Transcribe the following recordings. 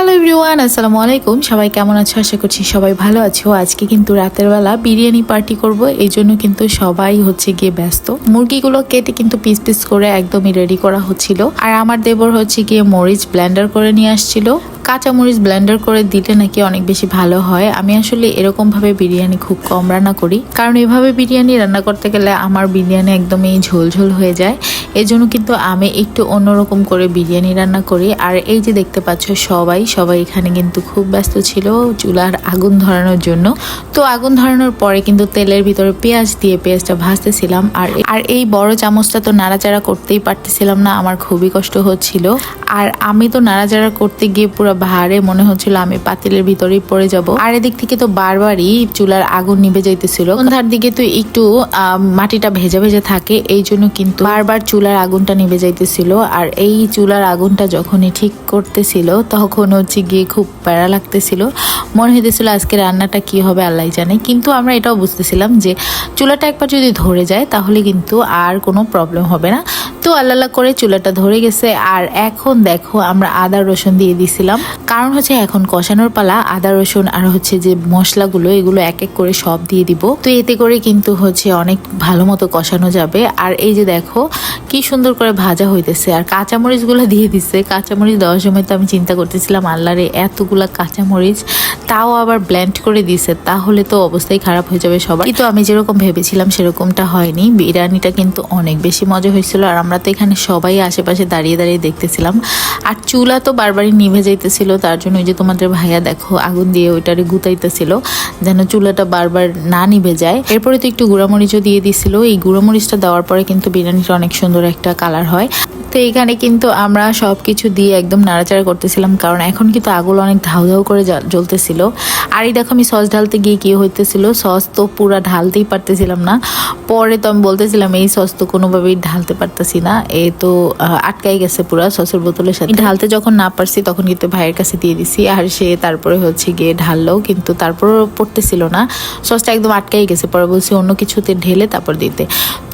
Hello everyone আসসালামু আলাইকুম। সবাই কেমন আছো? আশা করছি সবাই ভালো আছো। আজকে কিন্তু রাতের বেলা বিরিয়ানি পার্টি করব। এই জন্য কিন্তু সবাই হচ্ছে গিয়ে ব্যস্ত। মুরগিগুলো কেটে কিন্তু পিস পিস করে একদমই রেডি করা হচ্ছিল। আর আমার দেবর হচ্ছে গিয়ে মরিচ ব্ল্যান্ডার করে নিয়ে আসছিল। কাঁচা মরিচ ব্লেন্ডার করে দিলে নাকি অনেক বেশি ভালো হয়। আমি আসলে এরকম ভাবে বিরিয়ানি খুব কম রান্না করি। কারণ এভাবে বিরিয়ানি রান্না করতে গেলে আমার বিরিয়ানি একদমই ঝোল ঝোল হয়ে যায়। এজন্য কিন্তু আমি একটু অন্যরকম করে বিরিয়ানি রান্না করি। আর এই যে দেখতে পাচ্ছ সবাই সবাই এখানে কিন্তু খুব ব্যস্ত ছিল চুলার আগুন ধরানোর জন্য। তো আগুন ধরানোর পরে কিন্তু তেলের ভিতরে পেঁয়াজ দিয়ে পেঁয়াজটা ভাজতেছিলাম। আর আর এই বড় চামচটা তো নাড়াচাড়া করতেই পারতেছিলাম না, আমার খুবই কষ্ট হচ্ছিল। আর আমি তো নাড়াচাড়া করতে গিয়ে পুরো ভারে মনে হচ্ছিল আমি পাতিলের ভিতরেই পড়ে যাব। আর এদিক থেকে তো বারবারই চুলার আগুন নিভে যাইতেছিল। সন্ধ্যার দিকে তো একটু মাটিটা ভেজা ভেজা থাকে, এই জন্য কিন্তু বারবার চুলার আগুনটা নিভে যাইতেছিল। আর এই চুলার আগুনটা যখনই ঠিক করতেছিল, তখন হচ্ছে গিয়ে খুব প্যারা লাগতেছিল। মনে হইতেছিল আজকে রান্নাটা কি হবে আল্লাহ জানে। কিন্তু আমরা এটাও বুঝতেছিলাম যে, চুলাটা একবার যদি ধরে যায়, তাহলে কিন্তু আর কোনো প্রবলেম হবে না। তো আল্লাহ করে চুলাটা ধরে গেছে। আর এখন দেখো, আমরা আদা রসুন দিয়ে দিছিলাম। কারণ হচ্ছে এখন কষানোর পালা, আদা, রসুন আর হচ্ছে যে মশলাগুলো, এগুলো এক এক করে সব দিয়ে দিব। তো এতে করে কিন্তু হচ্ছে অনেক ভালো মতো কষানো যাবে। আর এই যে দেখো, কি সুন্দর করে ভাজা হইতেছে। আর কাঁচামরিচগুলো দিয়ে দিচ্ছে কাঁচামরিচ দেওয়ার সময় তো আমি চিন্তা করতেছিলাম, আল্লাহরে, এতগুলা কাঁচামরিচ, তাও আবার ব্ল্যান্ড করে দিছে। তাহলে তো অবস্থাই খারাপ হয়ে যাবে সবার। কিন্তু আমি যেরকম ভেবেছিলাম, সেরকমটা হয়নি। বিরিয়ানিটা কিন্তু অনেক বেশি মজা হয়েছিল। আর আমরা তো এখানে সবাই আশেপাশে দাঁড়িয়ে দাঁড়িয়ে দেখতেছিলাম। আর চুলা তো বারবারই নিভে যাইতেছিল তার জন্য ওই যে তোমাদের ভাইয়া দেখো, আগুন দিয়ে ওইটারে গুতাইতেছিল, যেন চুলাটা বারবার না নিভে যায়। এরপরে তো একটু গুঁড়ামরিচও দিয়ে দিছিল। এই গুঁড়ামরিচটা দেওয়ার পরে কিন্তু বিরিয়ানিটা অনেক সুন্দর একটা কালার হয়। তো এখানে কিন্তু আমরা সব কিছু দিয়ে একদম নাড়াচাড়া করতেছিলাম, কারণ এখন কিন্তু আগুন অনেক ধাউ ধাউ করে জ্বলতেছিল। আর এই দেখো আমি সস ঢালতে গিয়ে কি হইতেছিল, সস তো পুরা ঢালতেই পারতেছিলাম না। পরে তো আমি বলতেছিলাম, এই সস তো কোনোভাবেই ঢালতে পারতেছি না। এ তো আটকাই গেছে পুরা সসের বোতলের সাথে। ঢালতে যখন না পারছি, তখন কিন্তু ভাইয়ের কাছে দিয়ে দিছি। আর সে তারপরে হচ্ছে গিয়ে ঢাললো, কিন্তু তারপরও পড়তেছিল না। সসটা একদম আটকাই গেছে। পরে বলছি অন্য কিছুতে ঢেলে তারপর দিতে।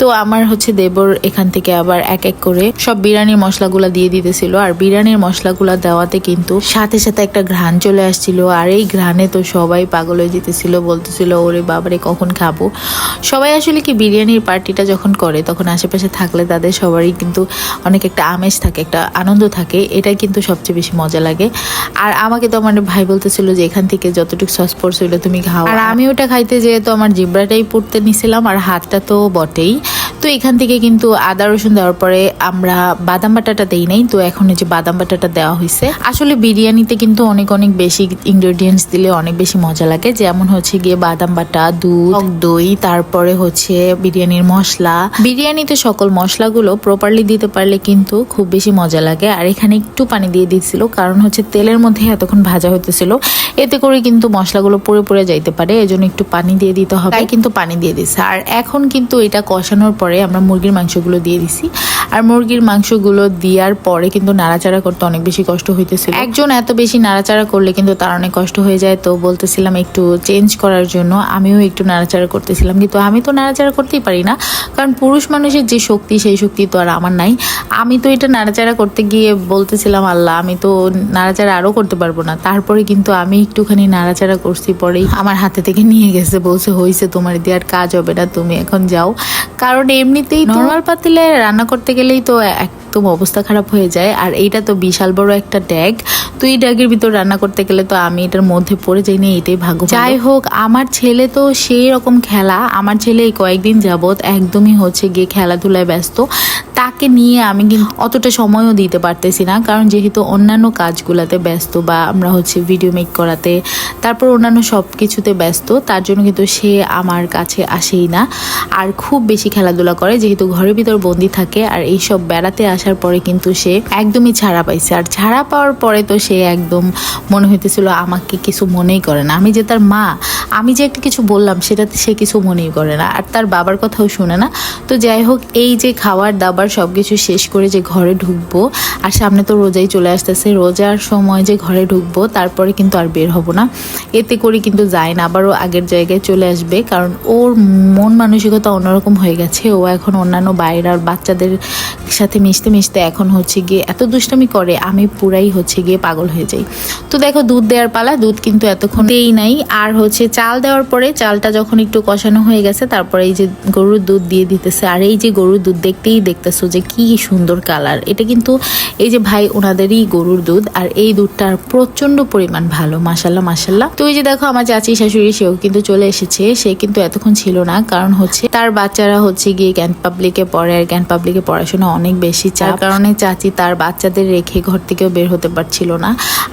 তো আমার হচ্ছে দেবর এখান থেকে আবার এক এক করে সব বিরিয়ানির মশলাগুলো দিয়ে দিতেছিল, আর বিরিয়ানির মশলাগুলো দেওয়াতে কিন্তু সাথে সাথে একটা ঘ্রাণ চলে আসছিল, আর এই ঘ্রাণে তো সবাই পাগল হয়ে যেতেছিল, বলতেছিল, ওরে বাবারে, কখন খাব? সবাই আসলে কি বিরিয়ানির পার্টিটা যখন করে, তখন আশেপাশে থাকলে তাদের সবারই কিন্তু অনেক একটা আমেজ থাকে, একটা আনন্দ থাকে, এটাই কিন্তু সবচেয়ে বেশি মজা লাগে। আর আমাকে তো আমার ভাই বলতেছিল যে, এখান থেকে যতটুকু সস পড়ছিল তুমি খাও। আর আমি ওটা খাইতে যেহেতু আমার জিব্রাটাই পড়তে নিছিলাম, আর হাতটা তো বটেই তো এখান থেকে কিন্তু আদা রসুন দেওয়ার পরে আমরা বাদাম বাটাটা দেই নাই তো এখন এই যে বাদাম বাটাটা দেওয়া হয়েছে আসলে বিরিয়ানিতে কিন্তু অনেক অনেক বেশি ইনগ্রেডিয়েন্টস দিলে অনেক বেশি মজা লাগে। যেমন হচ্ছে গিয়ে বাদাম বাটা দুধ দই তারপরে হচ্ছে বিরিয়ানির মশলা। বিরিয়ানিতে সকল মশলাগুলো প্রপারলি দিতে পারলে কিন্তু খুব বেশি মজা লাগে। আর এখানে একটু পানি দিয়ে দিচ্ছিল কারণ হচ্ছে তেলের মধ্যে এতক্ষণ ভাজা হতেছিল এতে করে কিন্তু মশলাগুলো পুরো পুরে যাইতে পারে এজন্য একটু পানি দিয়ে দিতে হবে। তাই কিন্তু পানি দিয়ে দিচ্ছে আর এখন কিন্তু এটা কষানোর পরে আমরা মুরগির মাংসগুলো দিয়ে দিছি। আর মুরগির মাংসগুলো দেওয়ার পরে কিন্তু নাড়াচাড়া করতে অনেক বেশি কষ্ট হইতেছিল। একজন এত বেশি নাড়াচাড়া করলে কিন্তু তার অনেক কষ্ট হয়ে যায়। তো বলতেছিলাম একটু চেঞ্জ করার জন্য আমিও একটু নাড়াচাড়া করতেছিলাম। কিন্তু আমি তো নাড়াচাড়া করতেই পারি না। কারণ পুরুষ মানুষের যে শক্তি, সেই শক্তি তো আর আমার নাই। আমি তো এটা নাড়াচাড়া করতে গিয়ে বলতেছিলাম, আল্লাহ, আমি তো নাড়াচাড়া আরও করতে পারব না। তারপরে কিন্তু আমি একটুখানি নাড়াচাড়া করছি পরেই। আমার হাতে থেকে নিয়ে গেছে, বলছে হয়েছে তোমার দিয়ে আর কাজ হবে না, তুমি এখন যাও। কারণ এমনিতেই নর্মাল পাতিলে রান্না করতে গেলেই তো একদম অবস্থা খারাপ হয়ে যায়। আর এইটা তো বিশাল বড় একটা ড্যাগ। তো এই ড্যাগের ভিতর রান্না করতে গেলে তো আমি এটার মধ্যে পড়ে যাই না, এটাই ভাগ্য যাই হোক, আমার ছেলে তো সেই রকম খেলা। আমার ছেলে এই কয়েকদিন যাবত একদমই হচ্ছে গিয়ে খেলাধুলায় ব্যস্ত। তাকে নিয়ে আমি কিন্তু অতটা সময়ও দিতে পারতেছি না। কারণ যেহেতু অন্যান্য কাজগুলোতে ব্যস্ত বা আমরা হচ্ছে ভিডিও মেক করাতে, তারপর অন্যান্য সব কিছুতে ব্যস্ত, তার জন্য কিন্তু সে আমার কাছে আসেই না। আর খুব বেশি খেলাধুলা করে, যেহেতু ঘরের ভিতর বন্দি থাকে। আর এইসব বেড়াতে আসার পরে কিন্তু সে একদমই ছাড়া পাইছে। আর ছাড়া পাওয়ার পরে তো সে একদম মনে হইতেছিল, আমাকে কিছু মনেই করে না। আমি যে তার মা, আমি যে একটা কিছু বললাম, সেটাতে সে কিছু মনেই করে না। আর তার বাবার কথাও শুনে না। তো যাই হোক, এই যে খাবার দাবার সব কিছু শেষ করে যে ঘরে ঢুকবো, আর সামনে তো রোজাই চলে আসতেছে, রোজার সময় যে ঘরে ঢুকবো, তারপরে কিন্তু আর বের হব না। এতে করে কিন্তু যায় না আবারও আগের জায়গায় চলে আসবে, কারণ ওর মন মানসিকতা অন্যরকম হয়ে গেছে। ও এখন অন্যান্য বাইরের বাচ্চাদের সাথে মিশতে মিশতে এখন হচ্ছে গিয়ে এত দুষ্টমি করে, আমি পুরাই হচ্ছে গিয়ে পাগল হয়ে যাই। তো দেখো, দুধ দেওয়ার পালা, দুধ কিন্তু এতক্ষণ দেই নাই। আর হচ্ছে চাল দেওয়ার পরে চালটা যখন একটু কষানো হয়ে গেছে, তারপরে এই যে গরুর দুধ দিয়ে দিতেছে। আর এই যে গরুর দুধ দেখতেই দেখতেছো যে কি সুন্দর কালার। এটা কিন্তু এই যে ভাই ওনাদেরই গরুর দুধ, আর এই দুধটার প্রচণ্ড পরিমাণ ভালো মাসাল্লাহ মাসাল্লাহ তো এই যে দেখো, আমার চাচি শাশুড়ি, সেও কিন্তু চলে এসেছে। সে কিন্তু এতক্ষণ ছিল না, কারণ হচ্ছে তার বাচ্চারা হচ্ছে গিয়ে জ্ঞান পাবলিকে পড়ে, আর জ্ঞান পাবলিকে পড়াশোনা অনেক বেশি চার কারণে চাচি তার বাচ্চাদের রেখে ঘর থেকেও বের হতে পারছিল না।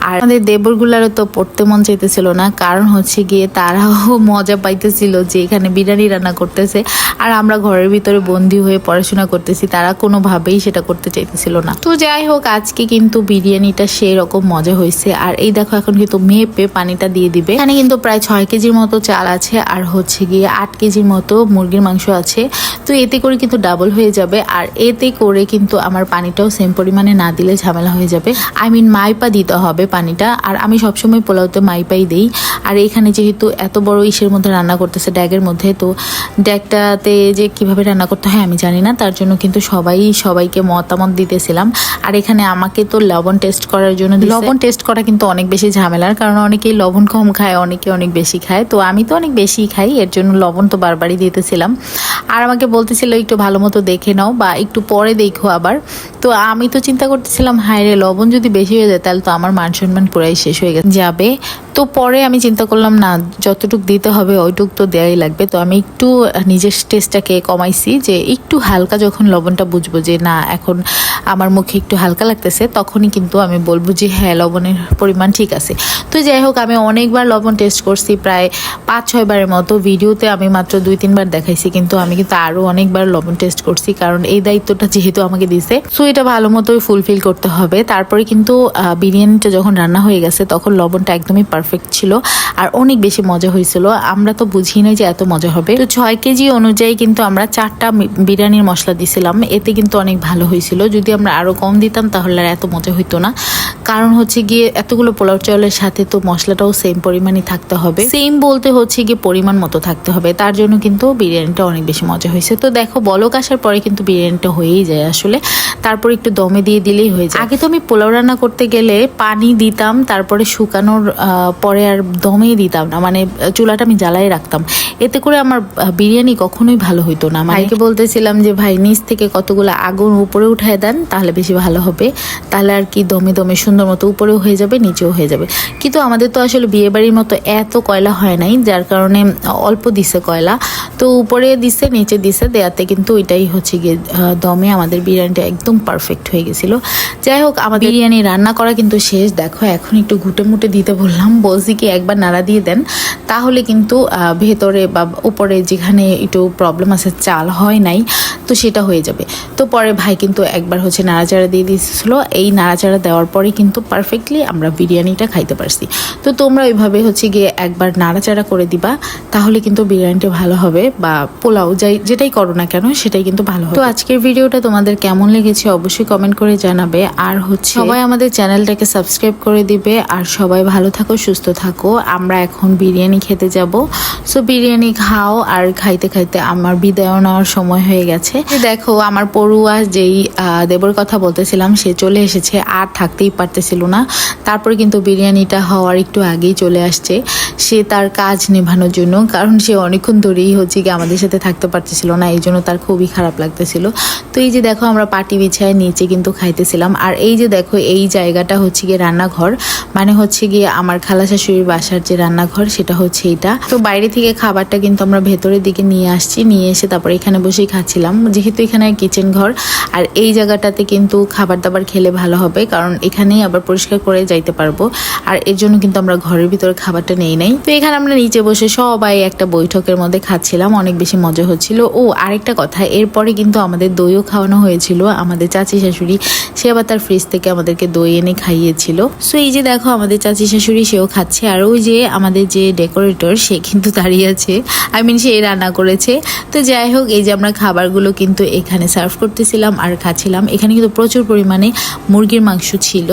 আর আমাদের দেবরগুলারও তো পড়তে মন চাইতেছিল না। কারণ হচ্ছে গিয়ে তারাও মজা পাইতেছিল যে এখানে বিরিয়ানি রান্না করতেছে। আর আমরা ঘরের ভিতরে বন্দি হয়ে পড়াশোনা করতেছি। তারা কোনোভাবেই সেটা করতে চাইতেছিল না। তো যাই হোক আজকে কিন্তু বিরিয়ানিটা সেই রকম মজা হয়েছে। আর এই দেখো এখন কিন্তু মেপে পানিটা দিয়ে দিবে। এখানে কিন্তু প্রায় ছয় কেজির মতো চাল আছে। আর হচ্ছে গিয়ে আট কেজির মতো মুরগির মাংস আছে। তো এতে করে কিন্তু ডাবল হয়ে যাবে। আর এতে করে কিন্তু আমার পানিটাও সেম পরিমাণে না দিলে ঝামেলা হয়ে যাবে। আই মিন মাইপা দিতে হবে পানিটা। আর আমি সবসময় পোলাওতে মাইপাই দেই। আর এখানে যেহেতু এত বড় ইসের মধ্যে রান্না করতেছে, ড্যাগের মধ্যে, তো ড্যাগটাতে যে কীভাবে রান্না করতে হয় আমি জানি না। তার জন্য কিন্তু সবাই, সবাইকে মতামত দিতেছিলাম। আর এখানে আমাকে তো লবণ টেস্ট করার জন্য লবণ টেস্ট করা কিন্তু অনেক বেশি ঝামেলার, কারণ অনেকেই লবণ কম খায়, অনেকে অনেক বেশি খায়। তো আমি তো অনেক বেশি খাই, এর জন্য লবণ তো বারবারই দিতেছিলাম। আর আমাকে বলতেছিল, একটু ভালো মতো দেখে নাও বা একটু পরে দেখো আবার। তো আমি তো চিন্তা করতেছিলাম, হায় রে, লবণ যদি বেশি হয়ে যায়, তাহলে তো আমার মান সম্মান পুরাই শেষ হয়ে গেছে। যাবে। তো পরে আমি চিন্তা করলাম, না, যতটুক দিতে হবে, ওইটুক তো দেওয়াই লাগবে। তো আমি একটু নিজের টেস্টটাকে কমাইছি যে, একটু হালকা যখন লবণটা বুঝব যে, না, এখন আমার মুখে একটু হালকা লাগতেছে, তখনই কিন্তু আমি বলব যে হ্যাঁ লবণের পরিমাণ ঠিক আছে। তো যাই হোক, আমি অনেকবার লবণ টেস্ট করছি, প্রায় পাঁচ ছয় বারের মতো। ভিডিওতে আমি মাত্র দুই তিনবার দেখাইছি, কিন্তু আমি কিন্তু আরও অনেকবার লবণ টেস্ট করছি, কারণ এই দায়িত্বটা যেহেতু আমাকে দিছে সো এটা ভালো মতোই ফুলফিল করতে হবে। তারপরে কিন্তু বিরিয়ানিটা যখন রান্না হয়ে গেছে, তখন লবণটা একদমই পারফেক্ট ছিল। আর অনেক বেশি মজা হয়েছিল। আমরা তো বুঝি নাই যে এত মজা হবে। তো ছয় কেজি অনুযায়ী কিন্তু আমরা চারটা বিরিয়ানির মশলা দিছিলাম। এতে কিন্তু অনেক ভালো হয়েছিল। যদি আমরা আরও কম দিতাম, তাহলে আর এত মজা হইতো না। কারণ হচ্ছে গিয়ে, এতগুলো পোলাও চাউলের সাথে তো মশলাটাও সেম পরিমাণই থাকতে হবে। সেম বলতে হচ্ছে গিয়ে পরিমাণ মতো থাকতে হবে। তার জন্য কিন্তু বিরিয়ানিটা অনেক বেশি মজা হয়েছে। তো দেখো, বলক আসার পরে কিন্তু বিরিয়ানিটা হয়েই যায় আসলে। তারপর একটু দমে দিয়ে দিলেই হয়ে যায়। আগে তো আমি পোলাও রান্না করতে গেলে পানি দিতাম তারপরে শুকানোর পরে আর দমেই দিতাম না। মানে চুলাটা আমি জ্বালাই রাখতাম। এতে করে আমার বিরিয়ানি কখনোই ভালো হইতো না। ভাইকে বলতেছিলাম যে ভাই নিচ থেকে কতগুলো আগুন উপরে উঠায় দেন তাহলে বেশি ভালো হবে। তাহলে আর কি দমে দমে সুন্দর মতো উপরেও হয়ে যাবে নিচেও হয়ে যাবে। কিন্তু আমাদের তো আসলে বিয়ে বাড়ির মতো এত কয়লা হয় নাই যার কারণে অল্প দিছে কয়লা। তো উপরে দিছে নিচে দিছে দেয়াতে কিন্তু ওইটাই হচ্ছে গিয়ে দমে আমাদের বিরিয়ানিটা একদম পারফেক্ট হয়ে গেছিল। যাই হোক, আমাদের বিরিয়ানি রান্না করা কিন্তু শেষ। দেখো, এখন একটু ঘুটে মুটে দিতে বললাম। বলছি কি, একবার নাড়া দিয়ে দেন। তাহলে কিন্তু ভেতরে বা উপরে যেখানে একটু প্রবলেম আছে, চাল হয় নাই, তো সেটা হয়ে যাবে। তো পরে ভাই কিন্তু একবার হচ্ছে নাড়াচাড়া দিয়ে দিয়েছিল। এই নাড়াচাড়া দেওয়ার পরে কিন্তু পারফেক্টলি আমরা বিরিয়ানিটা খাইতে পারছি। তো তোমরা ওইভাবে হচ্ছে গিয়ে একবার নাড়াচাড়া করে দিবা, তাহলে কিন্তু বিরিয়ানিটা ভালো হবে বা পোলাও যাই, যেটাই করো না কেন, সেটাই কিন্তু ভালো হবে। তো আজকের ভিডিওটা তোমাদের কেমন লেগেছে অবশ্যই কমেন্ট করে জানাবে। আর হচ্ছে সবাই আমাদের চ্যানেলটাকে সাবস্ক্রাইব করে দিবে আর সবাই ভালো থাকো, সুস্থ থাকো। আমরা এখন বিরিয়ানি খেতে যাব। সো বিরিয়ানি খাও আর খাইতে খাইতে আমার বিদায় নেওয়ার সময় হয়ে গেছে। দেখো, আমার পড়ুয়া যেই দেবর কথা বলতেছিলাম, সে চলে এসেছে, আর থাকতেই পারতেছিল না। তারপরে কিন্তু বিরিয়ানিটা হওয়ার একটু আগেই চলে আসছে। সে তার কাজ নেভানোর জন্য, কারণ সে অনেকক্ষণ ধরেই হচ্ছে কি আমাদের সাথে থাকতে পারতেছিল না, এই জন্য তার খুবই খারাপ লাগতেছিল। তো এই যে দেখো, আমরা পাটি বিছায় নিচে কিন্তু খাইতেছিলাম। আর এই যে দেখো, এই জায়গাটা হচ্ছে গিয়ে রান্নাঘর। মানে হচ্ছে গিয়ে আমার খালা শাশুড়ির বাসার যে রান্নাঘর, সেটা হচ্ছে এটা তো বাইরে থেকে খাবারটা কিন্তু আমরা ভেতরের দিকে নিয়ে আসছি, নিয়ে এসে তারপরে এখানে বসেই খাচ্ছিলাম। যেহেতু এখানে কিচেন ঘর, আর এই জায়গাটাতে কিন্তু খাবার দাবার খেলে ভালো হবে, কারণ এখানেই আবার পরিষ্কার করে যাইতে পারব। আর এর জন্য কিন্তু আমরা ঘরের ভিতরে খাবারটা নেই নাই। তো এখানে আমরা নিচে বসে সবাই একটা বৈঠকের মধ্যে খাচ্ছিলাম, অনেক বেশি মজা হচ্ছিল। ও, আরেকটা কথা, এরপরে কিন্তু আমাদের দইও খাওয়ানো হয়েছিল। আমাদের চাচি শাশুড়ি, সে আবার তার ফ্রিজ থেকে আমাদেরকে দই এনে খাইয়েছিল। সো এই যে দেখো, আমাদের চাচি শাশুড়ি সেও খাচ্ছে, আর ওই যে আমাদের যে ডেকোরেটর সে কিন্তু দাঁড়িয়ে আছে। আই মিন সে রান্না করেছে। তো যাই হোক, এই যে আমরা খাবারগুলো কিন্তু এখানে সার্ভ করতেছিলাম, আর খাচ্ছিলাম। এখানে কিন্তু প্রচুর পরিমাণে মুরগির মাংস ছিল।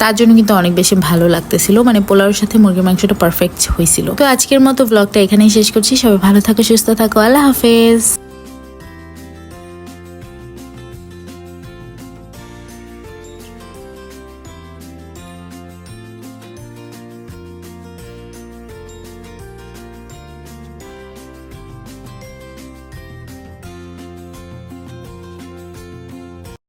তার জন্য কিন্তু অনেক বেশি ভালো লাগতেছিল। মানে পোলাওর সাথে মুরগির মাংসটা পারফেক্ট হয়েছিল। তো আজকের মতো ব্লগটা এখানেই শেষ করছি। সবাই ভালো থাকো, সুস্থ থাকো। আল্লাহ হাফেজ।